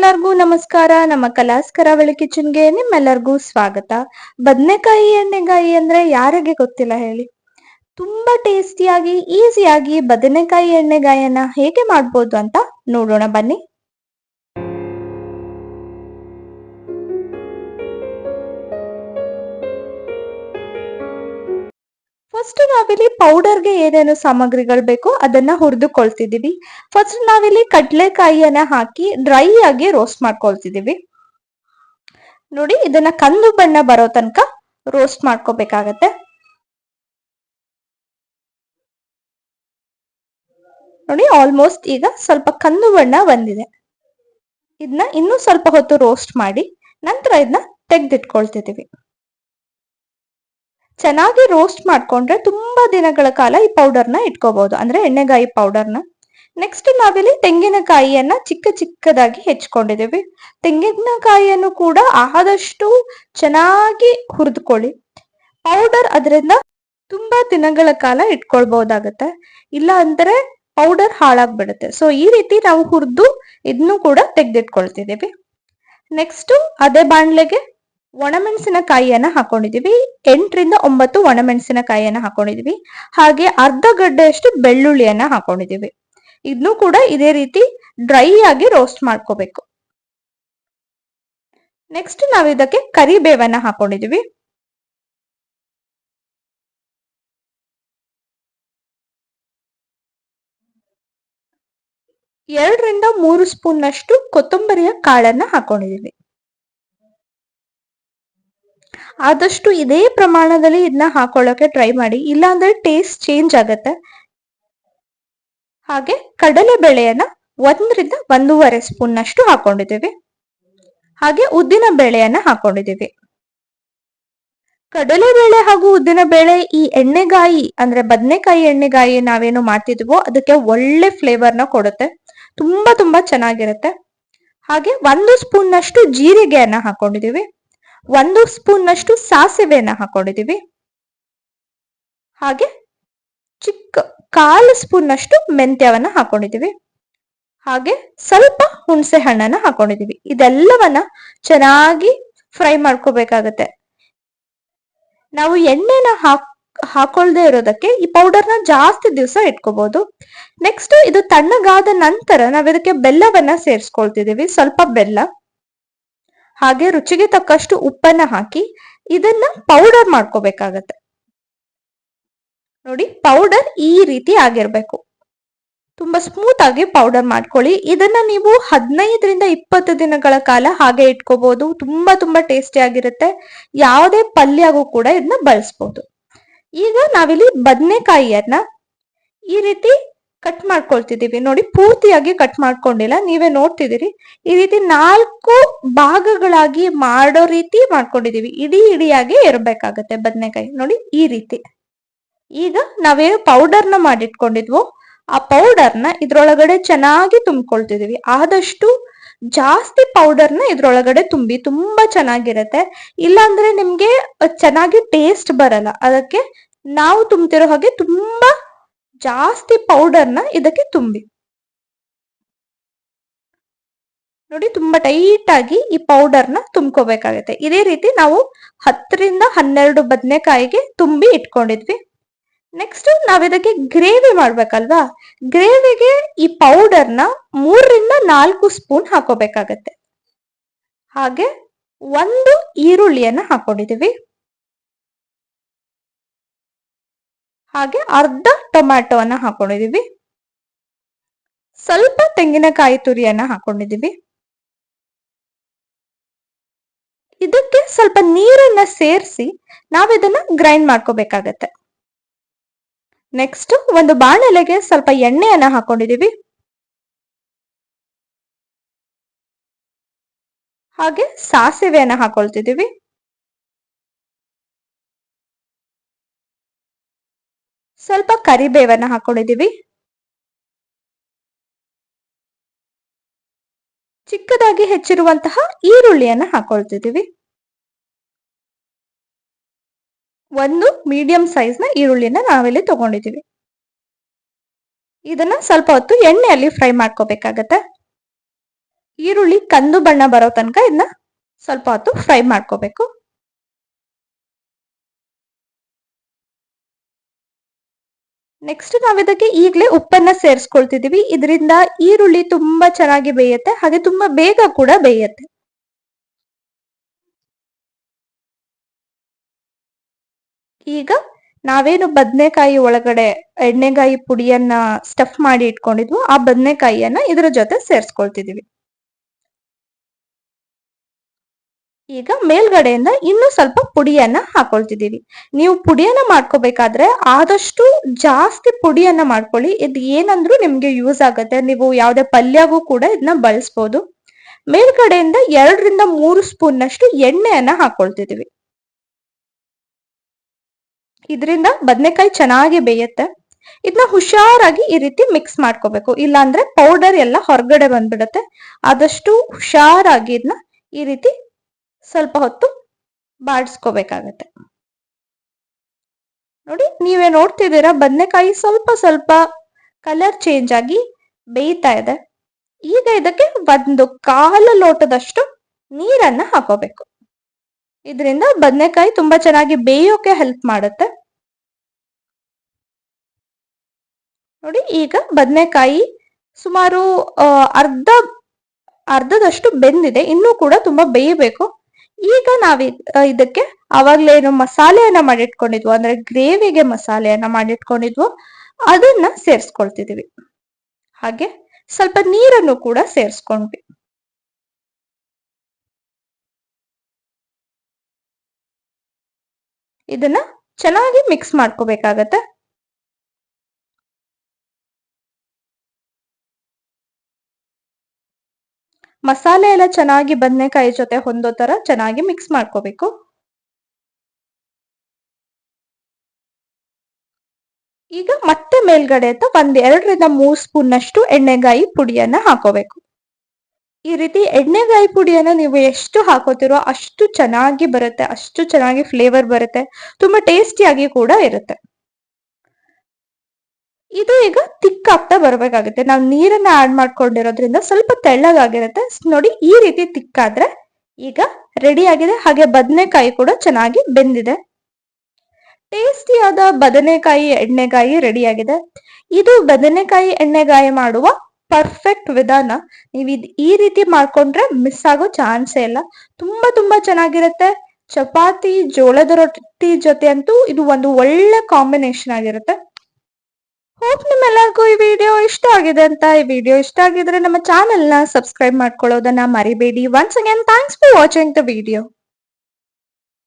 ಎಲ್ಲರಿಗೂ ನಮಸ್ಕಾರ. ನಮ್ಮ ಕಲಾಸ್ ಕರಾವಳಿ ಕಿಚನ್ಗೆ ನಿಮ್ಮೆಲ್ಲರಿಗೂ ಸ್ವಾಗತ. ಬದನೆಕಾಯಿ ಎಣ್ಣೆಗಾಯಿ ಅಂದ್ರೆ ಯಾರಿಗೆ ಗೊತ್ತಿಲ್ಲ ಹೇಳಿ. ತುಂಬಾ ಟೇಸ್ಟಿಯಾಗಿ, ಈಸಿಯಾಗಿ ಬದನೆಕಾಯಿ ಎಣ್ಣೆಗಾಯನ್ನ ಹೇಗೆ ಮಾಡ್ಬೋದು ಅಂತ ನೋಡೋಣ ಬನ್ನಿ. ಫಸ್ಟ್ ನಾವಿಲ್ಲಿ ಪೌಡರ್ಗೆ ಏನೇನು ಸಾಮಗ್ರಿಗಳು ಬೇಕೋ ಅದನ್ನ ಹುರಿದುಕೊಳ್ತಿದೀವಿ ಫಸ್ಟ್ ನಾವಿಲ್ಲಿ ಕಡ್ಲೆಕಾಯಿಯನ್ನ ಹಾಕಿ ಡ್ರೈ ಆಗಿ ರೋಸ್ಟ್ ಮಾಡ್ಕೊಳ್ತಿದೀವಿ ನೋಡಿ, ಇದನ್ನ ಕಂದು ಬಣ್ಣ ಬರೋ ತನಕ ರೋಸ್ಟ್ ಮಾಡ್ಕೋಬೇಕಾಗತ್ತೆ. ನೋಡಿ ಆಲ್ಮೋಸ್ಟ್ ಈಗ ಸ್ವಲ್ಪ ಕಂದು ಬಣ್ಣ ಬಂದಿದೆ. ಇದನ್ನ ಇನ್ನೂ ಸ್ವಲ್ಪ ಹೊತ್ತು ರೋಸ್ಟ್ ಮಾಡಿ, ನಂತರ ಇದನ್ನ ತೆಗೆದಿಟ್ಕೊಳ್ತಿದೀವಿ ಚೆನ್ನಾಗಿ ರೋಸ್ಟ್ ಮಾಡ್ಕೊಂಡ್ರೆ ತುಂಬಾ ದಿನಗಳ ಕಾಲ ಈ ಪೌಡರ್ನ ಇಟ್ಕೋಬಹುದು ಅಂದ್ರೆ ಎಣ್ಣೆಗಾಯಿ ಪೌಡರ್ನ ನೆಕ್ಸ್ಟ್ ನಾವಿಲ್ಲಿ ತೆಂಗಿನಕಾಯಿಯನ್ನ ಚಿಕ್ಕ ಚಿಕ್ಕದಾಗಿ ಹೆಚ್ಕೊಂಡಿದ್ದೀವಿ. ತೆಂಗಿನಕಾಯಿಯನ್ನು ಕೂಡ ಆದಷ್ಟು ಚೆನ್ನಾಗಿ ಹುರಿದುಕೊಳ್ಳಿ. ಪೌಡರ್ ಅದರಿಂದ ತುಂಬಾ ದಿನಗಳ ಕಾಲ ಇಟ್ಕೊಳ್ಬಹುದಾಗತ್ತೆ. ಇಲ್ಲ ಅಂದ್ರೆ ಪೌಡರ್ ಹಾಳಾಗ್ಬಿಡುತ್ತೆ. ಸೊ ಈ ರೀತಿ ನಾವು ಹುರಿದು ಇದನ್ನು ಕೂಡ ತೆಗೆದಿಟ್ಕೊಳ್ತಿದೀವಿ ನೆಕ್ಸ್ಟ್ ಅದೇ ಬಾಣ್ಲೆಗೆ ಒಣಮೆಣಸಿನಕಾಯಿಯನ್ನ ಹಾಕೊಂಡಿದೀವಿ. ಎಂಟರಿಂದ ಒಂಬತ್ತು ಒಣಮೆಣಸಿನಕಾಯಿಯನ್ನ ಹಾಕೊಂಡಿದೀವಿ. ಹಾಗೆ ಅರ್ಧ ಗಡ್ಡೆಯಷ್ಟು ಬೆಳ್ಳುಳ್ಳಿಯನ್ನ ಹಾಕೊಂಡಿದೀವಿ. ಇದನ್ನು ಕೂಡ ಇದೇ ರೀತಿ ಡ್ರೈ ಆಗಿ ರೋಸ್ಟ್ ಮಾಡ್ಕೋಬೇಕು. ನೆಕ್ಸ್ಟ್ ನಾವು ಇದಕ್ಕೆ ಕರಿಬೇವನ್ನ ಹಾಕೊಂಡಿದೀವಿ. ಎರಡರಿಂದ ಮೂರು ಸ್ಪೂನ್ ನಷ್ಟು ಕೊತ್ತಂಬರಿಯ ಕಾಳನ್ನ ಹಾಕೊಂಡಿದೀವಿ. ಆದಷ್ಟು ಇದೇ ಪ್ರಮಾಣದಲ್ಲಿ ಇದನ್ನ ಹಾಕೊಳ್ಳೋಕೆ ಟ್ರೈ ಮಾಡಿ. ಇಲ್ಲಾಂದ್ರೆ ಟೇಸ್ಟ್ ಚೇಂಜ್ ಆಗತ್ತೆ. ಹಾಗೆ ಕಡಲೆ ಬೇಳೆಯನ್ನ ಒಂದರಿಂದ ಒಂದೂವರೆ ಸ್ಪೂನ್ ಅಷ್ಟು ಹಾಕೊಂಡಿದ್ದೀವಿ. ಹಾಗೆ ಉದ್ದಿನ ಬೇಳೆಯನ್ನ ಹಾಕೊಂಡಿದ್ದೀವಿ. ಕಡಲೆ ಬೇಳೆ ಹಾಗೂ ಉದ್ದಿನ ಬೇಳೆ ಈ ಎಣ್ಣೆಗಾಯಿ ಅಂದ್ರೆ ಬದನೆಕಾಯಿ ಎಣ್ಣೆಗಾಯಿ ನಾವೇನು ಮಾಡ್ತಿದ್ವೋ ಅದಕ್ಕೆ ಒಳ್ಳೆ ಫ್ಲೇವರ್ನ ಕೊಡುತ್ತೆ. ತುಂಬಾ ತುಂಬಾ ಚೆನ್ನಾಗಿರುತ್ತೆ. ಹಾಗೆ ಒಂದು ಸ್ಪೂನ್ ಅಷ್ಟು ಜೀರಿಗೆಯನ್ನ ಹಾಕೊಂಡಿದೀವಿ ಒಂದು ಸ್ಪೂನ್ ನಷ್ಟು ಸಾಸಿವೆಯನ್ನ ಹಾಕೊಂಡಿದೀವಿ ಹಾಗೆ ಚಿಕ್ಕ ಕಾಲು ಸ್ಪೂನ್ ನಷ್ಟು ಮೆಂತ್ಯವನ್ನ ಹಾಕೊಂಡಿದೀವಿ ಹಾಗೆ ಸ್ವಲ್ಪ ಹುಣಸೆ ಹಣ್ಣನ್ನ ಹಾಕೊಂಡಿದೀವಿ ಇದೆಲ್ಲವನ್ನ ಚೆನ್ನಾಗಿ ಫ್ರೈ ಮಾಡ್ಕೋಬೇಕಾಗತ್ತೆ. ನಾವು ಎಣ್ಣೆನ ಹಾಕ್, ಹಾಕೊಳ್ದೆ ಇರೋದಕ್ಕೆ ಈ ಪೌಡರ್ನ ಜಾಸ್ತಿ ದಿವಸ ಇಟ್ಕೋಬಹುದು ನೆಕ್ಸ್ಟ್ ಇದು ತಣ್ಣಗಾದ ನಂತರ ನಾವ್ ಇದಕ್ಕೆ ಬೆಲ್ಲವನ್ನ ಸೇರಿಸ್ಕೊಳ್ತಿದೀವಿ ಸ್ವಲ್ಪ ಬೆಲ್ಲ. ಹಾಗೆ ರುಚಿಗೆ ತಕ್ಕಷ್ಟು ಉಪ್ಪನ್ನ ಹಾಕಿ ಇದನ್ನ ಪೌಡರ್ ಮಾಡ್ಕೋಬೇಕಾಗತ್ತೆ. ನೋಡಿ ಪೌಡರ್ ಈ ರೀತಿ ಆಗಿರ್ಬೇಕು. ತುಂಬಾ ಸ್ಮೂತ್ ಆಗಿ ಪೌಡರ್ ಮಾಡ್ಕೊಳ್ಳಿ. ಇದನ್ನ ನೀವು ಹದಿನೈದರಿಂದ ಇಪ್ಪತ್ತು ದಿನಗಳ ಕಾಲ ಹಾಗೆ ಇಟ್ಕೋಬಹುದು ತುಂಬಾ ತುಂಬಾ ಟೇಸ್ಟಿ ಆಗಿರುತ್ತೆ. ಯಾವುದೇ ಪಲ್ಯಗೂ ಕೂಡ ಇದನ್ನ ಬಳಸ್ಬೋದು. ಈಗ ನಾವಿಲ್ಲಿ ಬದನೆಕಾಯಿಯನ್ನ ಈ ರೀತಿ ಕಟ್ ಮಾಡ್ಕೊಳ್ತಿದ್ದೀವಿ. ನೋಡಿ, ಪೂರ್ತಿಯಾಗಿ ಕಟ್ ಮಾಡ್ಕೊಂಡಿಲ್ಲ. ನೀವೇ ನೋಡ್ತಿದ್ದೀರಿ. ಈ ರೀತಿ ನಾಲ್ಕು ಭಾಗಗಳಾಗಿ ಮಾಡೋ ರೀತಿ ಮಾಡ್ಕೊಂಡಿದೀವಿ ಇಡೀ ಇಡಿಯಾಗಿ ಇರಬೇಕಾಗತ್ತೆ ಬದನೆಕಾಯಿ. ನೋಡಿ, ಈ ರೀತಿ. ಈಗ ನಾವೇನು ಪೌಡರ್ನ ಮಾಡಿಟ್ಕೊಂಡಿದ್ವೋ, ಆ ಪೌಡರ್ನ ಇದ್ರೊಳಗಡೆ ಚೆನ್ನಾಗಿ ತುಂಬಿಕೊಳ್ತಿದೀವಿ ಆದಷ್ಟು ಜಾಸ್ತಿ ಪೌಡರ್ನ ಇದ್ರೊಳಗಡೆ ತುಂಬಿ ತುಂಬಾ ಚೆನ್ನಾಗಿರತ್ತೆ. ಇಲ್ಲಾಂದ್ರೆ ನಿಮ್ಗೆ ಚೆನ್ನಾಗಿ ಟೇಸ್ಟ್ ಬರಲ್ಲ. ಅದಕ್ಕೆ ನಾವು ತುಂಬ್ತಿರೋ ಹಾಗೆ ತುಂಬಾ ಜಾಸ್ತಿ ಪೌಡರ್ನ ಇದಕ್ಕೆ ತುಂಬಿ. ನೋಡಿ ತುಂಬಾ ಟೈಟ್ ಆಗಿ ಈ ಪೌಡರ್ನ ತುಂಬ್ಕೋಬೇಕಾಗತ್ತೆ. ಇದೇ ರೀತಿ ನಾವು ಹತ್ತರಿಂದ ಹನ್ನೆರಡು ಬದನೆಕಾಯಿಗೆ ತುಂಬಿ ಇಟ್ಕೊಂಡಿದ್ವಿ. ನೆಕ್ಸ್ಟ್ ನಾವ್ ಇದಕ್ಕೆ ಗ್ರೇವಿ ಮಾಡ್ಬೇಕಲ್ವಾ? ಗ್ರೇವಿಗೆ ಈ ಪೌಡರ್ನ ಮೂರರಿಂದ ನಾಲ್ಕು ಸ್ಪೂನ್ ಹಾಕೋಬೇಕಾಗತ್ತೆ. ಹಾಗೆ ಒಂದು ಈರುಳ್ಳಿಯನ್ನ ಹಾಕೊಂಡಿದೀವಿ ಹಾಗೆ ಅರ್ಧ ಟೊಮ್ಯಾಟೊವನ್ನ ಹಾಕೊಂಡಿದೀವಿ ಸ್ವಲ್ಪ ತೆಂಗಿನಕಾಯಿ ತುರಿಯನ್ನ ಹಾಕೊಂಡಿದೀವಿ ಇದಕ್ಕೆ ಸ್ವಲ್ಪ ನೀರನ್ನ ಸೇರಿಸಿ ನಾವಿದನ್ನ ಗ್ರೈಂಡ್ ಮಾಡ್ಕೋಬೇಕಾಗತ್ತೆ. ನೆಕ್ಸ್ಟ್ ಒಂದು ಬಾಣಲೆಗೆ ಸ್ವಲ್ಪ ಎಣ್ಣೆಯನ್ನ ಹಾಕೊಂಡಿದೀವಿ ಹಾಗೆ ಸಾಸಿವೆಯನ್ನ ಹಾಕೊಳ್ತಿದೀವಿ ಸ್ವಲ್ಪ ಕರಿಬೇವನ್ನ ಹಾಕೊಂಡಿದ್ದೀವಿ ಚಿಕ್ಕದಾಗಿ ಹೆಚ್ಚಿರುವಂತಹ ಈರುಳ್ಳಿಯನ್ನ ಹಾಕೊಳ್ತಿದ್ದೀವಿ ಒಂದು ಮೀಡಿಯಂ ಸೈಜ್ನ ಈರುಳ್ಳಿನ ನಾವಿಲ್ಲಿ ತಗೊಂಡಿದ್ದೀವಿ ಇದನ್ನ ಸ್ವಲ್ಪ ಹೊತ್ತು ಎಣ್ಣೆಯಲ್ಲಿ ಫ್ರೈ ಮಾಡ್ಕೋಬೇಕಾಗತ್ತೆ. ಈರುಳ್ಳಿ ಕಂದು ಬಣ್ಣ ಬರೋ ತನಕ ಇದನ್ನ ಸ್ವಲ್ಪ ಹೊತ್ತು ಫ್ರೈ ಮಾಡ್ಕೋಬೇಕು. ನೆಕ್ಸ್ಟ್ ನಾವು ಇದಕ್ಕೆ ಈಗಲೇ ಉಪ್ಪನ್ನ ಸೇರಿಸ್ಕೊಳ್ತಿದೀವಿ. ಇದರಿಂದ ಈರುಳ್ಳಿ ತುಂಬಾ ಚೆನ್ನಾಗಿ ಬೇಯುತ್ತೆ. ಹಾಗೆ ತುಂಬಾ ಬೇಗ ಕೂಡ ಬೇಯುತ್ತೆ. ಈಗ ನಾವೇನು ಬದನೆಕಾಯಿ ಒಳಗಡೆ ಎಣ್ಣೆಗಾಯಿ ಪುಡಿಯನ್ನ ಸ್ಟಫ್ ಮಾಡಿ ಇಟ್ಕೊಂಡಿದ್ವು ಆ ಬದನೆಕಾಯಿಯನ್ನ ಇದರ ಜೊತೆ ಸೇರಿಸ್ಕೊಳ್ತಿದೀವಿ. ಈಗ ಮೇಲ್ಗಡೆಯಿಂದ ಇನ್ನೂ ಸ್ವಲ್ಪ ಪುಡಿಯನ್ನ ಹಾಕೊಳ್ತಿದ್ದೀವಿ. ನೀವು ಪುಡಿಯನ್ನ ಮಾಡ್ಕೋಬೇಕಾದ್ರೆ ಆದಷ್ಟು ಜಾಸ್ತಿ ಪುಡಿಯನ್ನ ಮಾಡ್ಕೊಳ್ಳಿ. ಇದು ಏನಂದ್ರೂ ನಿಮ್ಗೆ ಯೂಸ್ ಆಗುತ್ತೆ. ನೀವು ಯಾವುದೇ ಪಲ್ಯಗೂ ಕೂಡ ಇದನ್ನ ಬಳಸ್ಬೋದು. ಮೇಲ್ಗಡೆಯಿಂದ ಎರಡರಿಂದ ಮೂರು ಸ್ಪೂನ್ ನಷ್ಟು ಎಣ್ಣೆಯನ್ನ ಹಾಕೊಳ್ತಿದ್ದೀವಿ. ಇದರಿಂದ ಬದನೆಕಾಯಿ ಚೆನ್ನಾಗಿ ಬೇಯುತ್ತೆ. ಇದನ್ನ ಹುಷಾರಾಗಿ ಈ ರೀತಿ ಮಿಕ್ಸ್ ಮಾಡ್ಕೋಬೇಕು. ಇಲ್ಲಾಂದ್ರೆ ಪೌಡರ್ ಎಲ್ಲ ಹೊರಗಡೆ ಬಂದ್ಬಿಡುತ್ತೆ. ಆದಷ್ಟು ಹುಷಾರಾಗಿ ಇದನ್ನ ಈ ರೀತಿ ಸ್ವಲ್ಪ ಹೊತ್ತು ಬಾಡಿಸ್ಕೋಬೇಕಾಗತ್ತೆ. ನೋಡಿ, ನೀವೇ ನೋಡ್ತಿದ್ದೀರಾ, ಬದನೆಕಾಯಿ ಸ್ವಲ್ಪ ಸ್ವಲ್ಪ ಕಲರ್ ಚೇಂಜ್ ಆಗಿ ಬೇಯ್ತಾ ಇದೆ. ಈಗ ಇದಕ್ಕೆ ಒಂದು ಕಾಲು ಲೋಟದಷ್ಟು ನೀರನ್ನ ಹಾಕೋಬೇಕು. ಇದರಿಂದ ಬದನೆಕಾಯಿ ತುಂಬಾ ಚೆನ್ನಾಗಿ ಬೇಯೋಕೆ ಹೆಲ್ಪ್ ಮಾಡುತ್ತೆ. ನೋಡಿ, ಈಗ ಬದನೆಕಾಯಿ ಸುಮಾರು ಅರ್ಧ, ಅರ್ಧದಷ್ಟು ಬೆಂದಿದೆ. ಇನ್ನೂ ಕೂಡ ತುಂಬಾ ಬೇಯಬೇಕು. ಈಗ ನಾವ್ ಇದಕ್ಕೆ ಅವಾಗ್ಲೇ ಏನು ಮಸಾಲೆಯನ್ನ ಮಾಡಿಟ್ಕೊಂಡಿದ್ವು. ಅಂದ್ರೆ ಗ್ರೇವಿಗೆ ಮಸಾಲೆಯನ್ನ ಮಾಡಿಟ್ಕೊಂಡಿದ್ವು. ಅದನ್ನ ಸೇರ್ಸ್ಕೊಳ್ತಿದೀವಿ. ಹಾಗೆ ಸ್ವಲ್ಪ ನೀರನ್ನು ಕೂಡ ಸೇರಿಸ್ಕೊಂಡ್ವಿ. ಇದನ್ನ ಚೆನ್ನಾಗಿ ಮಿಕ್ಸ್ ಮಾಡ್ಕೋಬೇಕಾಗತ್ತೆ. ಮಸಾಲೆ ಎಲ್ಲ ಚೆನ್ನಾಗಿ ಬದನೆಕಾಯಿ ಜೊತೆ ಹೊಂದೋ ತರ ಚೆನ್ನಾಗಿ ಮಿಕ್ಸ್ ಮಾಡ್ಕೋಬೇಕು. ಈಗ ಮತ್ತೆ ಮೇಲ್ಗಡೆ ಅಂತ ಒಂದ್ ಎರಡರಿಂದ ಮೂರ್ ಸ್ಪೂನ್ ಅಷ್ಟು ಎಣ್ಣೆಗಾಯಿ ಪುಡಿಯನ್ನ ಹಾಕೋಬೇಕು. ಈ ರೀತಿ ಎಣ್ಣೆಗಾಯಿ ಪುಡಿಯನ್ನ ನೀವು ಎಷ್ಟು ಹಾಕೋತಿರೋ ಅಷ್ಟು ಚೆನ್ನಾಗಿ ಬರುತ್ತೆ, ಅಷ್ಟು ಚೆನ್ನಾಗಿ ಫ್ಲೇವರ್ ಬರುತ್ತೆ, ತುಂಬಾ ಟೇಸ್ಟಿಯಾಗಿ ಕೂಡ ಇರುತ್ತೆ. ಇದು ಈಗ ತಿಕ್ ಆಗ್ತಾ ಬರ್ಬೇಕಾಗುತ್ತೆ. ನಾವು ನೀರನ್ನ ಆಡ್ ಮಾಡ್ಕೊಂಡಿರೋದ್ರಿಂದ ಸ್ವಲ್ಪ ತೆಳ್ಳಗಾಗಿರುತ್ತೆ. ನೋಡಿ, ಈ ರೀತಿ ತಿಕ್ಕಾದ್ರೆ ಈಗ ರೆಡಿ ಆಗಿದೆ. ಹಾಗೆ ಬದನೆಕಾಯಿ ಕೂಡ ಚೆನ್ನಾಗಿ ಬೆಂದಿದೆ. ಟೇಸ್ಟಿಯಾದ ಬದನೆಕಾಯಿ, ಎಣ್ಣೆಗಾಯಿ ರೆಡಿ ಆಗಿದೆ. ಇದು ಬದನೆಕಾಯಿ, ಎಣ್ಣೆಗಾಯಿ ಮಾಡುವ ಪರ್ಫೆಕ್ಟ್ ವಿಧಾನ. ನೀವು ಇದು ಈ ರೀತಿ ಮಾಡ್ಕೊಂಡ್ರೆ ಮಿಸ್ ಆಗೋ ಚಾನ್ಸೇ ಇಲ್ಲ. ತುಂಬಾ ತುಂಬಾ ಚೆನ್ನಾಗಿರುತ್ತೆ. ಚಪಾತಿ, ಜೋಳದ ರೊಟ್ಟಿ ಜೊತೆ ಅಂತೂ ಇದು ಒಂದು ಒಳ್ಳೆ ಕಾಂಬಿನೇಷನ್ ಆಗಿರುತ್ತೆ. ಹೋಪ್ ನಿಮ್ಮೆಲ್ಲರಿಗೂ ಈ ವಿಡಿಯೋ ಇಷ್ಟ ಆಗಿದೆ ಅಂತ. ಈ ವಿಡಿಯೋ ಇಷ್ಟ ಆಗಿದ್ರೆ ನಮ್ಮ ಚಾನೆಲ್ನ ಸಬ್ಸ್ಕ್ರೈಬ್ ಮಾಡ್ಕೊಳ್ಳೋದನ್ನ ಮರಿಬೇಡಿ. Once again thanks for watching the video